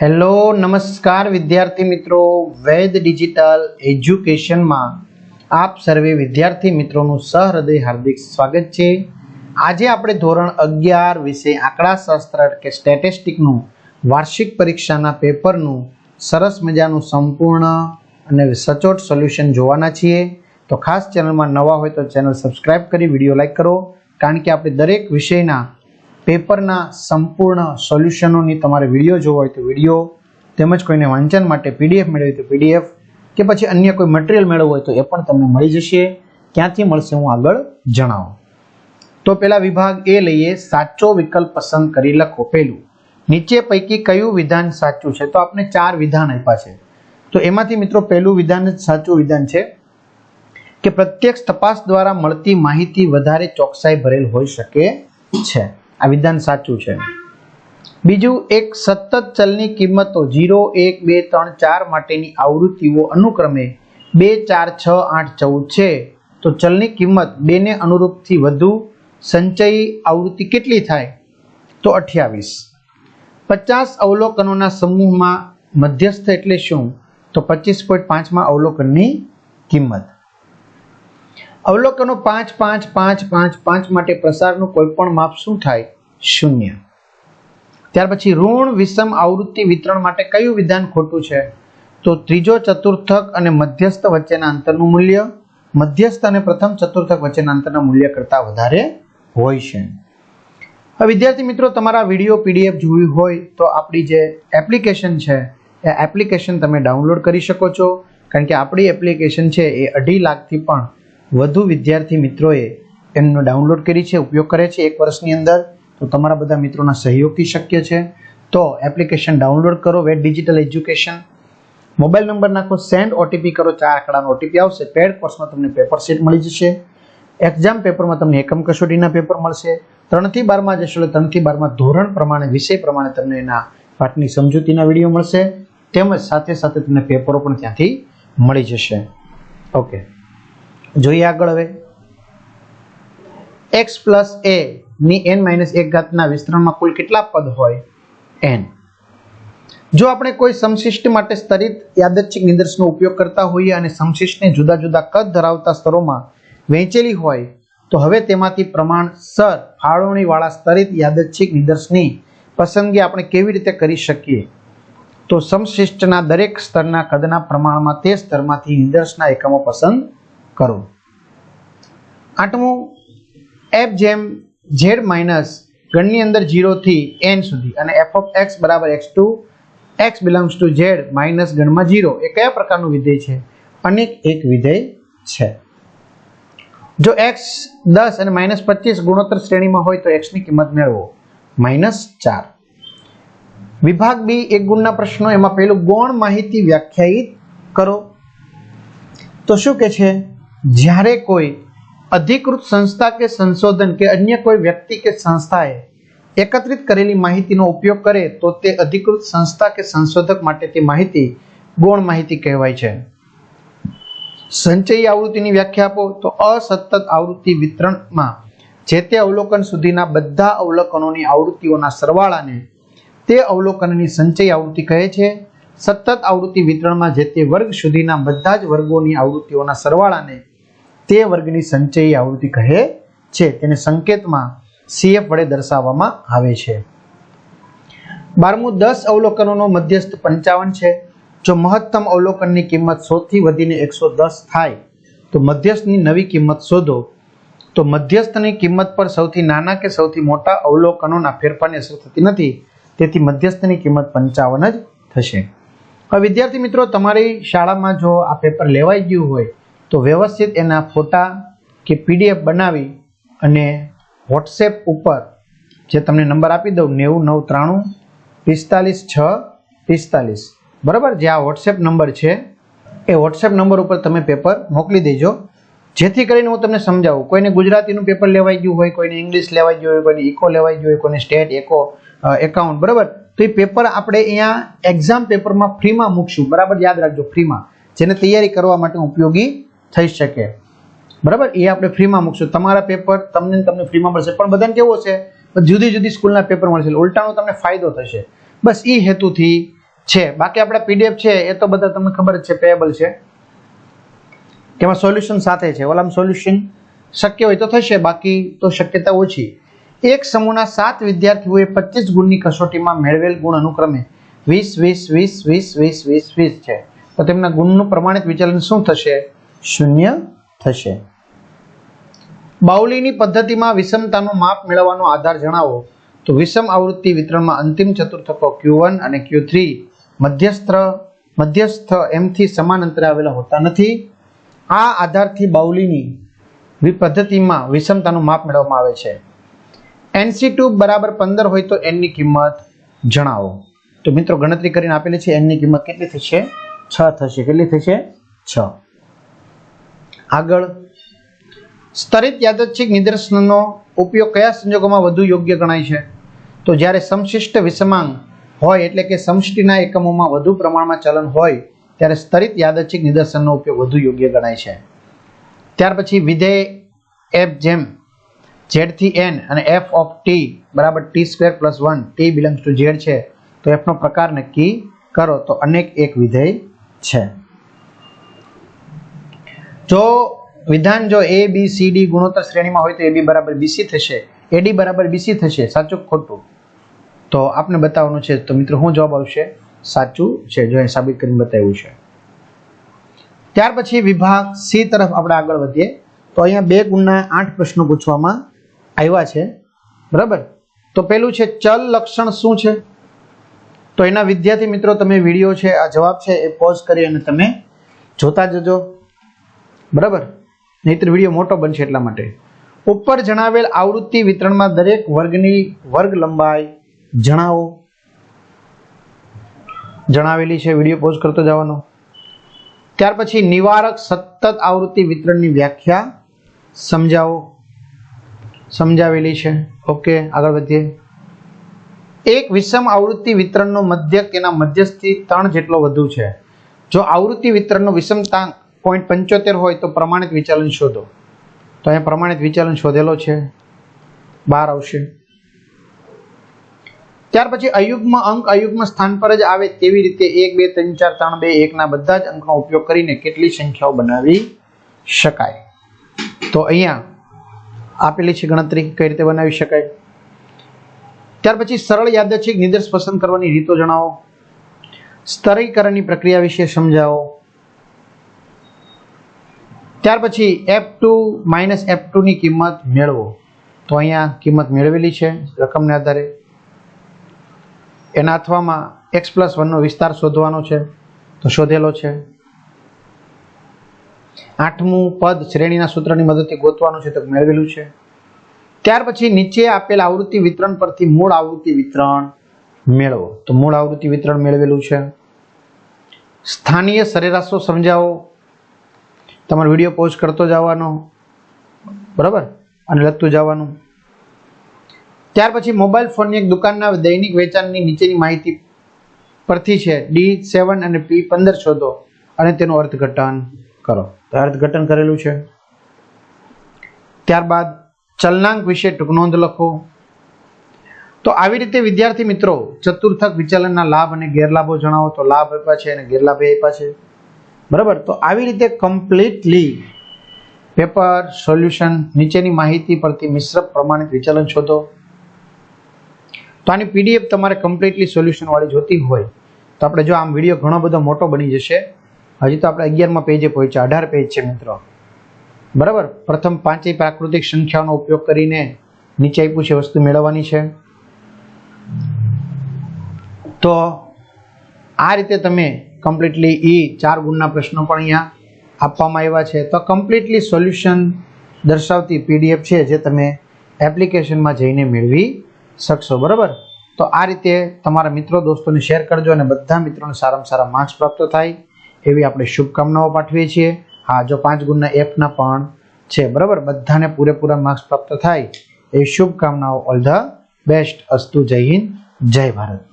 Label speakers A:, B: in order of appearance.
A: Hello, નમસ્કાર વિદ્યાર્થી મિત્રો, વૈદ ડિજિટલ એજ્યુકેશનમાં આપ સર્વે વિદ્યાર્થી મિત્રોનું સહૃદય હાર્દિક સ્વાગત છે. આજે આપણે ધોરણ અગિયાર વિશે આંકડાશાસ્ત્ર કે સ્ટેટિસ્ટિકનું વાર્ષિક પરીક્ષાના પેપરનું સરસ મજાનું સંપૂર્ણ અને સચોટ સોલ્યુશન જોવાના છીએ. તો ખાસ ચેનલમાં નવા હોય તો ચેનલ સબસ્ક્રાઈબ કરી, વીડિયો લાઈક કરો. કારણ કે આપણે દરેક વિષયના પેપરના સંપૂર્ણ સોલ્યુશનોની તમારે વીડિયો જોવો હોય તો વીડિયો તેમજ કોઈને વાંચન માટે પીડીએફ મેળવી તો પીડીએફ કે પછી અન્ય કોઈ મટીરિયલ મેળવવું હોય તો એ પણ તમને મળી જશે. ક્યાંથી મળશે હું આગળ જણાવું. તો પેલા વિભાગ એ લઈએ, સાચો વિકલ્પ પસંદ કરી લખો પહેલું નીચે પૈકી કયું વિધાન સાચું છે? તો આપણે ચાર વિધાન આપ્યા છે. તો એમાંથી મિત્રો પહેલું વિધાન જ સાચું વિધાન છે કે પ્રત્યક્ષ તપાસ દ્વારા મળતી માહિતી વધારે ચોકસાઈ ભરેલ હોઈ શકે છે. આ વિધાન સાચું છે. બીજું, એક સતત ચલની કિંમતો જીરો એક, બે, ત્રણ, ચાર માટેની આવૃત્તિઓ અનુક્રમે બે, ચાર, છ, આઠ, ચૌદ છે. તો ચલની કિંમત બેને અનુરૂપથી વધુ, સંચયી આવૃત્તિ કેટલી થાય? તો અઠ્યાવીસ. પચાસ અવલોકનોના સમૂહમાં મધ્યસ્થ એટલે શું? તો પચીસ પોઈન્ટ પાંચમાં અવલોકનની કિંમત. અવલોકનો પાંચ પાંચ પાંચ પાંચ પાંચ માટે પ્રસારનું કોઈપણ માપ શું થાય? શૂન્ય. ત્યાર પછી ઋણ, વિષમ આવૃત્તિ વિતરણ માટે કયું વિધાન ખોટું છે? તો ત્રીજો ચતુર્થક અને મધ્યસ્થ વચ્ચેના અંતરનું મૂલ્ય. મધ્યસ્થ અને પ્રથમ ચતુર્થક વચ્ચેના અંતરના મૂલ્ય કરતાં વધારે હોય છે. વિદ્યાર્થી મિત્રો, તમારા વીડિયો પીડીએફ જોવી હોય તો આપણી જે એપ્લિકેશન છે, એ એપ્લિકેશન તમે ડાઉનલોડ કરી શકો છો. કારણ કે આપણી એપ્લિકેશન છે એ અઢી લાખથી પણ વધુ વિદ્યાર્થી મિત્રોએ એમનો ડાઉનલોડ કરી છે, ઉપયોગ કરે છે એક વર્ષની અંદર, તો તમારા બધા મિત્રોના સહયોગથી શક્ય છે. તો એપ્લિકેશન ડાઉનલોડ કરો વેટ ડિજિટલ એજ્યુકેશન. મોબાઈલ નંબર નાખો, સેન્ડ ઓટીપી કરો, ચાર આંકડાનો ઓટીપી આવશે, પેડ કોર્સમાં તમને પેપર સેટ મળી જશે. એક્ઝામ પેપરમાં તમને એકમ કસોટીના પેપર મળશે. ત્રણથી બારમાં જશો એટલે ત્રણથી બારમાં ધોરણ પ્રમાણે, વિષય પ્રમાણે તમને એના પાઠની સમજૂતીના વીડિયો મળશે. તેમજ સાથે સાથે તમને પેપરો પણ ત્યાંથી મળી જશે. ઓકે. જોઈએ આગળ હવે. એક્સ પ્લસ એ ની એન માઇનસ એક ઘાતના વિસ્તરણમાં કુલ કેટલા પદ હોય? એન જો આપણે કોઈ સમશિષ્ટ માટે સ્તરિત યાદચ્છિક નિદર્શનો ઉપયોગ કરતા હોઈએ અને સમશિષ્ટને જુદા જુદા કદ ધરાવતા સ્તરોમાં વહેંચેલી હોય, તો હવે તેમાંથી પ્રમાણસર ફાળવણીવાળા સ્તરિત યાદચ્છિક નિદર્શની પસંદગી આપણે કેવી રીતે કરી શકીએ? તો સમશિષ્ટના દરેક સ્તરના કદના પ્રમાણમાં તે સ્તરમાંથી નિદર્શના એકમો પસંદ કરો. આઠમું એફ જેમ ઝેડ માઇનસ ગણની અંદર જીરોથી એન સુધી અને એફ ઓફ એક્સ બરાબર X two X belongs to Z minus ગણમાં zero એ કયા પ્રકારનું વિધેય છે? અનેક એક વિધેય છે. જો એક્સ દસ અને માઇનસ પચીસ ગુણોત્તર શ્રેણીમાં હોય તો એક્સની કિંમત મેળવો. માઇનસ ચાર. વિભાગ બી એક ગુણના પ્રશ્નો, એમાં પહેલું ગૌણ માહિતી વ્યાખ્યાયિત કરો. તો શું કે છે? જ્યારે કોઈ અધિકૃત સંસ્થા કે સંશોધન કે અન્ય કોઈ વ્યક્તિ કે સંસ્થાએ એકત્રિત કરેલી માહિતીનો ઉપયોગ કરે તો તે અધિકૃત સંસ્થા કે સંશોધક માટે તે માહિતી ગૌણ માહિતી કહેવાય છે. સંચયી આવૃત્તિની વ્યાખ્યા આપો તો અસતત આવૃત્તિ વિતરણમાં જે તે અવલોકન સુધીના બધા અવલોકનોની આવૃત્તિઓના સરવાળાને તે અવલોકનની સંચય આવૃત્તિ કહે છે. સતત આવૃત્તિ વિતરણમાં જે તે વર્ગ સુધીના બધા જ વર્ગોની આવૃત્તિઓના સરવાળાને તે વર્ગની સંચયી આવૃત્તિ કહે છે. તેને સંકેતમાં સીએફ વડે દર્શાવવામાં આવે છે. બારમું, દસ અવલોકનોનો મધ્યસ્થ પંચાવન છે. જો મહત્તમ અવલોકનની કિંમત સૌથી વધીને એકસો દસ થાય, તો મધ્યસ્થની નવી કિંમત શોધો. તો મધ્યસ્થની કિંમત પર સૌથી નાના કે સૌથી મોટા અવલોકનોના ફેરફારની અસર થતી નથી, તેથી મધ્યસ્થની કિંમત પંચાવન જ થશે. હવે વિદ્યાર્થી મિત્રો, તમારી શાળામાં જો આ પેપર લેવાઈ ગયું હોય, તો વ્યવસ્થિત એના ફોટા કે પીડીએફ બનાવી અને વોટ્સએપ ઉપર જે તમને નંબર આપી દઉં, નેવું નવ ત્રાણું પિસ્તાલીસ છ પિસ્તાલીસ. બરાબર? જે આ વોટ્સએપ નંબર છે, એ વોટ્સએપ નંબર ઉપર તમે પેપર મોકલી દેજો. જેથી કરીને હું તમને સમજાવું, કોઈને ગુજરાતીનું પેપર લેવાઈ ગયું હોય, કોઈને ઇંગ્લિશ લેવાઈ ગયું હોય, કોઈને ઇકો લેવાઈ ગયું હોય, કોઈને સ્ટેટ એકો એકાઉન્ટ બરાબર? તો એ પેપર આપણે અહીંયા એક્ઝામ પેપરમાં ફ્રીમાં મૂકશું. બરાબર? યાદ રાખજો ફ્રીમાં જેને તૈયારી કરવા માટે ઉપયોગી થઈ શકે. બરાબર? એ આપણે ફ્રીમાં મૂકશું. તમારા પેપર તમને તમને ફ્રીમાં મળશે. પણ બધાને કેવો છે જુદી જુદી સ્કૂલના પેપર મળશે. ઉલટાનો તમને ફાયદો થશે. બસ એ હેતુથી છે. બાકી આપણા પીડીએફ છે, એ તો બધા તમને ખબર જ છે પેએબલ છે. તેમાં સોલ્યુશન સાથે છે. ઓલામાં સોલ્યુશન શક્ય હોય તો થશે, બાકી તો શક્યતા ઓછી. એક સમૂહના સાત વિદ્યાર્થીઓએ પચીસ ગુણની કસોટીમાં મેળવેલ ગુણ અનુક્રમે વીસ વીસ વીસ વીસ વીસ વીસ વીસ છે. તો તેમના ગુણનું પ્રમાણિત વિચલન શું થશે? શૂન્ય થશે. બાઉલીની પદ્ધતિમાં વિષમતાનું માપ મેળવવાનો આધાર જણાવો. તો વિષમ આવૃત્તિ વિતરણમાં અંતિમ ચતુર્થકો Q1 અને ક્યુ થ્રી મધ્યસ્થ મધ્યસ્થ એમથી સમાન અંતરે આવેલા હોતા નથી. આ આધારથી બાઉલીની પદ્ધતિમાં વિષમતાનું માપ મેળવવામાં આવે છે. NC2 બરાબર પંદર હોય તો એનની કિંમત જણાવો. તો મિત્રો ગણતરી કરીને આપેલી છે n ની કિંમત કેટલી થશે? છ થશે. કેટલી થશે? છ. આગળ. સ્તરિત યાદચ્છિક નિદર્શનનો ઉપયોગ કયા સંજોગોમાં વધુ યોગ્ય ગણાય છે? તો જ્યારે સમશિષ્ટ વિષમાંગ હોય એટલે કે સમષ્ટિના એકમોમાં વધુ પ્રમાણમાં ચલન હોય, ત્યારે સ્તરિત યાદચ્છિક નિદર્શનનો ઉપયોગ વધુ યોગ્ય ગણાય છે. ત્યાર પછી વિધેય એપ જેમ ઝેડથી એન અને એફ ઓફ ટી બરાબર T square plus one T belongs to Z છે. તો એફનો પ્રકાર નક્કી કરો. તો અનેક એક વિધેય છે. જો વિધાન જો એ બી સી ડી ગુણોત્તર શ્રેણીમાં હોય તો એ બી બરાબર બીસી થશે. એડી બરાબર બીસી થશે. સાચું ખોટું? તો આપને બતાવવાનું છે. તો મિત્રો શું જવાબ આવશે સાચું છે. જો અહીં સાબિત કરીને બતાવ્યું છે. ત્યાર પછી વિભાગ સી તરફ આપણે આગળ વધીએ. તો અહીંયા બે ગુણના આઠ પ્રશ્નો પૂછવામાં આવ્યા છે, બરાબર? તો પેલું છે, ચલ લક્ષણ શું છે? તો એના વિદ્યાર્થી મિત્રો, તમે વીડિયો છે, આ જવાબ છે, એ પોઝ કરી અને તમે જોતા જજો. બરાબર? નહીતર વીડિયો મોટો બનશે એટલા માટે. ઉપર જણાવેલ આવૃત્તિ વિતરણમાં દરેક વર્ગની વર્ગ લંબાઈ જણાવો. જણાવેલી છે, વીડિયો પોઝ કરતો જવાનો. ત્યાર પછી નિવારક સતત આવૃત્તિ વિતરણની વ્યાખ્યા સમજાવો. સમજાવેલી છે. ઓકે આગળ વધીએ. એક વિષમ આવૃત્તિ વિતરણનો મધ્યક તેના મધ્યસ્થી ત્રણ જેટલો વધુ છે. જો આવૃત્તિ વિતરણનો વિષમતાંક પોઈન્ટ પંચોતેર હોય તો પ્રમાણિત વિચલન શોધો. તો અહીંયા પ્રમાણિત વિચલન શોધેલો છે. બહાર આવશે. ત્યાર પછી અયુગ્મ અંક અયુગ્મ સ્થાન પર જ આવે તેવી રીતે એક, બે, ત્રણ, ચાર, ત્રણ, બે, એકના બધા જ અંકનો ઉપયોગ કરીને કેટલી સંખ્યાઓ બનાવી શકાય. તો અહીંયા આપેલી છે ગણતરી કઈ રીતે બનાવી શકાય. ત્યાર પછી સરળ યાદચ્છિક નિર્દેશ પસંદ કરવાની રીતો જણાવો. સ્તરીકરણની પ્રક્રિયા વિશે સમજાવો. ત્યાર પછી એફ ટુ માઇનસ એફ ટુની કિંમત મેળવો. તો અહીંયા કિંમત મેળવેલી છે, રકમને આધારે. એના અથવામાં એક્સ પ્લસ વનનો વિસ્તાર શોધવાનો છે, તો શોધેલો છે. આઠમું પદ શ્રેણીના સૂત્રની મદદથી ગોતવાનું છે, તો મેળવેલું છે. ત્યાર પછી નીચે આપેલ આવૃત્તિ વિતરણ પરથી મૂળ આવૃત્તિ વિતરણ મેળવો. તો મૂળ આવૃત્તિ વિતરણ મેળવેલું છે. સ્થાનીય સરેરાશો સમજાવો. તમારો વીડિયો પોઝ કરતો જવાનો. બરાબર? અને લખતું જવાનું. ત્યાર પછી મોબાઈલ ફોનની એક દુકાનના દૈનિક વેચાણની નીચેની માહિતી પરથી છે. ડી સેવન અને પી પંદર શોધો અને તેનું અર્થઘટન કરો. અર્થઘટન કરેલું છે. ત્યારબાદ ચલનાંક વિશે ટૂંક નોંધ લખો. તો આવી રીતે વિદ્યાર્થી મિત્રો ચતુર્થક વિચલનના લાભ અને ગેરલાભો જણાવો. તો લાભ આપ્યા છે અને ગેરલાભ આપ્યા છે. બરાબર? તો આવી રીતે કમ્પ્લીટલી પેપર સોલ્યુશન નીચેની માહિતી પરથી મિશ્ર પ્રમાણિત વિચલન શોધો. તો આની પીડીએફ તમારે કમ્પ્લીટલી સોલ્યુશનવાળી જોતી હોય. તો આપણે જો આમ વીડિયો ઘણો બધો મોટો બની જશે. હજી તો આપણે અગિયારમાં પેજે પહોંચ્યા અઢાર પેજ છે મિત્રો. બરાબર? પ્રથમ પાંચેય પ્રાકૃતિક સંખ્યાઓનો ઉપયોગ કરીને નીચે આપ્યું છે, વસ્તુ મેળવવાની છે. તો આ રીતે તમે કમ્પ્લીટલી ઈ ચાર ગુણના પ્રશ્નો પણ અહીંયા આપવામાં આવ્યા છે. તો કમ્પ્લીટલી સોલ્યુશન દર્શાવતી પીડીએફ છે જે તમે એપ્લિકેશનમાં જઈને મેળવી શકશો. બરાબર? તો આ રીતે તમારા મિત્રો, દોસ્તોને શેર કરજો અને બધા મિત્રોને સારામાં સારા માર્ક્સ પ્રાપ્ત થાય. એવી આપણે શુભકામનાઓ પાઠવીએ છીએ. હા, જો પાંચ ગુણના એફના પણ છે, બરાબર? બધાને પૂરેપૂરા માર્ક્સ પ્રાપ્ત થાય. એ શુભકામનાઓ ઓલ ધ બેસ્ટ અસ્તુ, જય હિન્દ, જય ભારત.